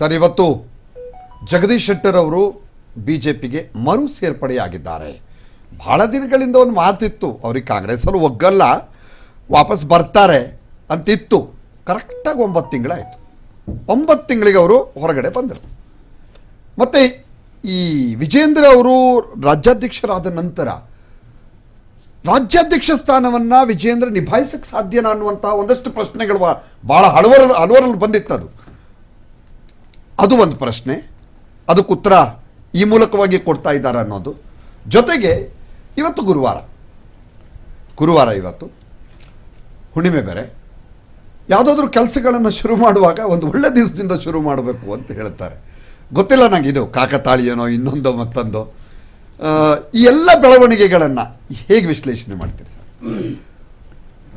Sir, ಇವತ್ತು ಜಗದೀಶ್ ಶೆಟ್ಟರ್ ಅವರು B J ಪಿಗೆ ಮರು ಸೇರ್ಪಡೆಯಾಗಿದ್ದಾರೆ. ಭಾಳ ದಿನಗಳಿಂದ ಒಂದು ಮಾತಿತ್ತು, ಅವ್ರಿಗೆ ಕಾಂಗ್ರೆಸ್ಸಲ್ಲಿ ಒಗ್ಗಲ್ಲ, ವಾಪಸ್ ಬರ್ತಾರೆ ಅಂತಿತ್ತು. ಕರೆಕ್ಟಾಗಿ ಒಂಬತ್ತು ತಿಂಗಳಾಯಿತು. ಒಂಬತ್ತು ತಿಂಗಳಿಗೆ ಅವರು ಹೊರಗಡೆ ಬಂದರು. ಮತ್ತು ಈ ವಿಜೇಂದ್ರ ಅವರು ರಾಜ್ಯಾಧ್ಯಕ್ಷರಾದ ನಂತರ ರಾಜ್ಯಾಧ್ಯಕ್ಷ ಸ್ಥಾನವನ್ನು ವಿಜೇಂದ್ರ ನಿಭಾಯಿಸಕ್ಕೆ ಸಾಧ್ಯನಾ ಅನ್ನುವಂಥ ಒಂದಷ್ಟು ಪ್ರಶ್ನೆಗಳು ಭಾಳ ಹಲವರಲ್ಲಿ ಹಲವರಲ್ಲಿ ಬಂದಿತ್ತು ಅದು ಅದು ಒಂದು ಪ್ರಶ್ನೆ, ಅದಕ್ಕೆ ಉತ್ತರ ಈ ಮೂಲಕವಾಗಿ ಕೊಡ್ತಾ ಇದ್ದಾರೆ ಅನ್ನೋದು. ಜೊತೆಗೆ ಇವತ್ತು ಗುರುವಾರ ಗುರುವಾರ ಇವತ್ತು, ಹುಣ್ಣಿಮೆ ಬೇರೆ, ಯಾವುದಾದ್ರೂ ಕೆಲಸಗಳನ್ನು ಶುರು ಮಾಡುವಾಗ ಒಂದು ಒಳ್ಳೆ ದಿವಸದಿಂದ ಶುರು ಮಾಡಬೇಕು ಅಂತ ಹೇಳ್ತಾರೆ. ಗೊತ್ತಿಲ್ಲ ನನಗೆ ಇದು ಕಾಕತಾಳಿಯನೋ ಇನ್ನೊಂದೋ ಮತ್ತೊಂದೋ. ಈ ಎಲ್ಲ ಬೆಳವಣಿಗೆಗಳನ್ನು ಹೇಗೆ ವಿಶ್ಲೇಷಣೆ ಮಾಡ್ತೀರಿ ಸರ್?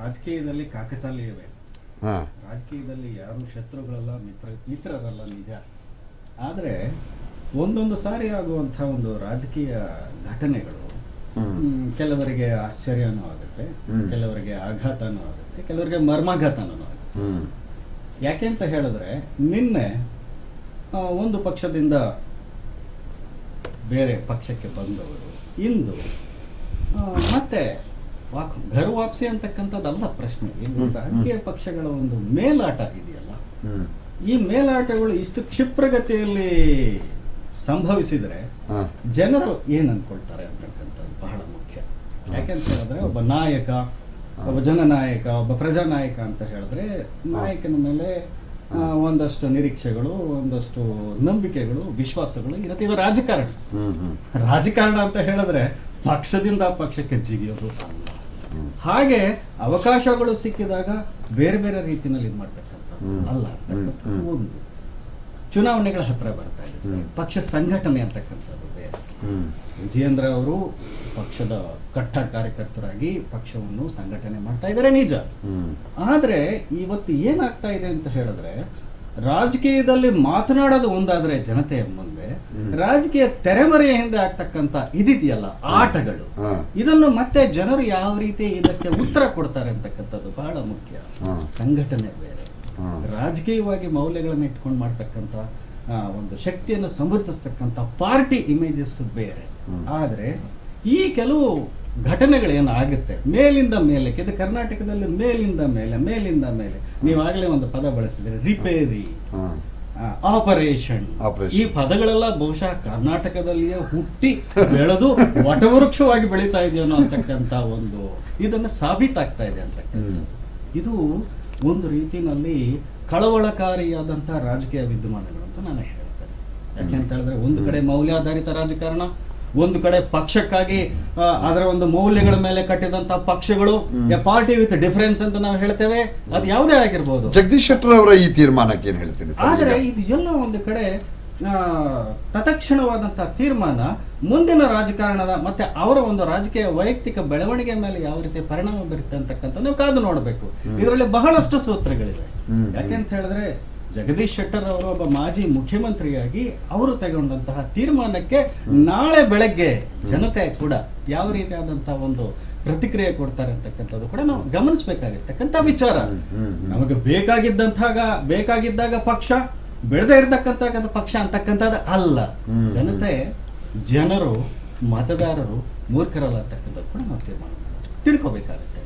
ರಾಜಕೀಯದಲ್ಲಿ ಕಾಕತಾಳೀಯವೇ? ರಾಜಕೀಯದಲ್ಲಿ ಯಾರು ಶತ್ರುಗಳಲ್ಲ ಮಿತ್ರ ಮಿತ್ರರಲ್ಲ ನಿಜ. ಆದರೆ ಒಂದೊಂದು ಸಾರಿ ಆಗುವಂಥ ಒಂದು ರಾಜಕೀಯ ಘಟನೆಗಳು ಕೆಲವರಿಗೆ ಆಶ್ಚರ್ಯನೂ ಆಗುತ್ತೆ ಕೆಲವರಿಗೆ ಆಘಾತನೂ ಆಗುತ್ತೆ ಕೆಲವರಿಗೆ ಮರ್ಮಾಘಾತನೂ ಆಗುತ್ತೆ. ಯಾಕೆ ಅಂತ ಹೇಳಿದ್ರೆ ನಿನ್ನೆ ಒಂದು ಪಕ್ಷದಿಂದ ಬೇರೆ ಪಕ್ಷಕ್ಕೆ ಬಂದವರು ಇಂದು ಮತ್ತೆ ವಾಕ್ ಘರ್ ವಾಪಸಿ ಅಂತಕ್ಕಂಥದ್ದಲ್ಲ ಪ್ರಶ್ನೆ. ರಾಜಕೀಯ ಪಕ್ಷಗಳ ಒಂದು ಮೇಲಾಟ ಇದೆಯಲ್ಲ ಈ ಮೇಲಾಟಗಳು ಇಷ್ಟು ಕ್ಷಿಪ್ರಗತಿಯಲ್ಲಿ ಸಂಭವಿಸಿದರೆ ಜನರು ಏನ್ ಅನ್ಕೊಳ್ತಾರೆ ಅಂತಕ್ಕಂಥದ್ದು ಬಹಳ ಮುಖ್ಯ. ಯಾಕೆಂತ ಹೇಳಿದ್ರೆ ಒಬ್ಬ ನಾಯಕ ಒಬ್ಬ ಜನನಾಯಕ ಒಬ್ಬ ಪ್ರಜಾನಾಯಕ ಅಂತ ಹೇಳಿದ್ರೆ ನಾಯಕನ ಮೇಲೆ ಒಂದಷ್ಟು ನಿರೀಕ್ಷೆಗಳು ಒಂದಷ್ಟು ನಂಬಿಕೆಗಳು ವಿಶ್ವಾಸಗಳು ಇರುತ್ತೆ. ಇದು ರಾಜಕಾರಣ. ರಾಜಕಾರಣ ಅಂತ ಹೇಳಿದ್ರೆ ಪಕ್ಷದಿಂದ ಪಕ್ಷಕ್ಕೆ ಜಿಗಿಯೋದು ಅಲ್ಲ. ಹಾಗೆ ಅವಕಾಶಗಳು ಸಿಕ್ಕಿದಾಗ ಬೇರೆ ಬೇರೆ ರೀತಿಯಲ್ಲಿ ಇದು ಮಾಡ್ಬೇಕಂತ ಅಲ್ಲ. ಒಂದು ಚುನಾವಣೆಗಳ ಹತ್ರ ಬರ್ತಾ ಇದೆ. ಪಕ್ಷ ಸಂಘಟನೆ ಅಂತಕ್ಕಂಥದ್ದು ಬೇರೆ. ವಿಜಯೇಂದ್ರ ಅವರು ಪಕ್ಷದ ಕಟ್ಟ ಕಾರ್ಯಕರ್ತರಾಗಿ ಪಕ್ಷವನ್ನು ಸಂಘಟನೆ ಮಾಡ್ತಾ ಇದ್ದಾರೆ ನಿಜ. ಆದ್ರೆ ಇವತ್ತು ಏನಾಗ್ತಾ ಇದೆ ಅಂತ ಹೇಳಿದ್ರೆ ರಾಜಕೀಯದಲ್ಲಿ ಮಾತನಾಡೋದು ಒಂದಾದ್ರೆ ಜನತೆಯ ಮುಂದೆ ರಾಜಕೀಯ ತೆರೆಮರೆಯ ಹಿಂದೆ ಆಗ್ತಕ್ಕಂತ ಇದಿದೆಯಲ್ಲ ಆಟಗಳು. ಇದನ್ನು ಮತ್ತೆ ಜನರು ಯಾವ ರೀತಿ ಇದಕ್ಕೆ ಉತ್ತರ ಕೊಡ್ತಾರೆ ಅಂತಕ್ಕಂಥದ್ದು ಬಹಳ ಮುಖ್ಯ. ಸಂಘಟನೆ ಬೇರೆ. ರಾಜಕೀಯವಾಗಿ ಮೌಲ್ಯಗಳನ್ನು ಇಟ್ಕೊಂಡು ಮಾಡ್ತಕ್ಕಂಥ ಒಂದು ಶಕ್ತಿಯನ್ನು ಸಮರ್ಥಿಸ್ತಕ್ಕಂಥ ಪಾರ್ಟಿ ಇಮೇಜಸ್ ಬೇರೆ. ಆದರೆ ಈ ಕೆಲವು ಘಟನೆಗಳೇನು ಆಗುತ್ತೆ? ಮೇಲಿಂದ ಮೇಲೆ ಇದು ಕರ್ನಾಟಕದಲ್ಲಿ ಮೇಲಿಂದ ಮೇಲೆ ಮೇಲಿಂದ ಮೇಲೆ. ನೀವು ಆಗಲೇ ಒಂದು ಪದ ಬಳಸಿದ್ರೆ ರಿಪೇರಿ. ಆಪರೇಷನ್. ಈ ಪದಗಳೆಲ್ಲ ಬಹುಶಃ ಕರ್ನಾಟಕದಲ್ಲಿಯೇ ಹುಟ್ಟಿ ಬೆಳೆದು ವಟವೃಕ್ಷವಾಗಿ ಬೆಳೀತಾ ಇದೆಯೋ ಅಂತಕ್ಕಂಥ ಒಂದು ಇದನ್ನು ಸಾಬೀತಾಗ್ತಾ ಇದೆ ಅಂತ ಇದು ಒಂದು ರೀತಿಯಲ್ಲಿ ಕಳವಳಕಾರಿಯಾದಂತಹ ರಾಜಕೀಯ ವಿದ್ಯಮಾನಗಳು ಅಂತ ನಾನು ಹೇಳ್ತೇನೆ. ಯಾಕೆ ಅಂತ ಹೇಳಿದ್ರೆ ಒಂದು ಕಡೆ ಮೌಲ್ಯಾಧಾರಿತ ರಾಜಕಾರಣ ಒಂದು ಕಡೆ ಪಕ್ಷಕ್ಕಾಗಿ ಅದರ ಒಂದು ಮೌಲ್ಯಗಳ ಮೇಲೆ ಕಟ್ಟಿದಂತ ಪಕ್ಷಗಳು ಪಾರ್ಟಿ ವಿತ್ ಡಿಫರೆನ್ಸ್ ಅಂತ ನಾವು ಹೇಳ್ತೇವೆ. ಅದು ಯಾವುದೇ ಆಗಿರ್ಬೋದು. ಜಗದೀಶ್ ಶೆಟ್ಟರ್ ಅವರ ಈ ತೀರ್ಮಾನಕ್ಕೆ ಏನ್ ಹೇಳ್ತೀನಿ ಆದ್ರೆ? ಇದು ಎಲ್ಲ ಒಂದು ಕಡೆ ತತ್ಕ್ಷಣವಾದಂತಹ ತೀರ್ಮಾನ ಮುಂದಿನ ರಾಜಕಾರಣದ ಮತ್ತೆ ಅವರ ಒಂದು ರಾಜಕೀಯ ವೈಯಕ್ತಿಕ ಬೆಳವಣಿಗೆ ಮೇಲೆ ಯಾವ ರೀತಿ ಪರಿಣಾಮ ಬೀರುತ್ತೆ ಅಂತಕ್ಕಂಥ ನೀವು ಕಾದು ನೋಡಬೇಕು. ಇದರಲ್ಲಿ ಬಹಳಷ್ಟು ಸೂತ್ರಗಳಿವೆ. ಯಾಕೆಂತ ಹೇಳಿದ್ರೆ ಜಗದೀಶ್ ಶೆಟ್ಟರ್ ಅವರು ಒಬ್ಬ ಮಾಜಿ ಮುಖ್ಯಮಂತ್ರಿಯಾಗಿ ಅವರು ತಗೊಂಡಂತಹ ತೀರ್ಮಾನಕ್ಕೆ ನಾಳೆ ಬೆಳಗ್ಗೆ ಜನತೆ ಕೂಡ ಯಾವ ರೀತಿಯಾದಂತಹ ಒಂದು ಪ್ರತಿಕ್ರಿಯೆ ಕೊಡ್ತಾರೆ ಅಂತಕ್ಕಂಥದ್ದು ಕೂಡ ನಾವು ಗಮನಿಸಬೇಕಾಗಿರ್ತಕ್ಕಂಥ ವಿಚಾರ. ನಮಗೆ ಬೇಕಾಗಿದ್ದಂತಾಗ ಬೇಕಾಗಿದ್ದಾಗ ಪಕ್ಷ ಬೆಳೆದೇ ಇರತಕ್ಕಂಥ ಪಕ್ಷ ಅಂತಕ್ಕಂಥದ್ದು ಅಲ್ಲ. ಜನತೆ ಜನರು ಮತದಾರರು ಮೂರ್ಖರಲ್ಲ ಅಂತಕ್ಕಂಥದ್ದು ಕೂಡ ನಾವು ತೀರ್ಮಾನ. ತಿಳ್ಕೊಬೇಕಾಗುತ್ತೆ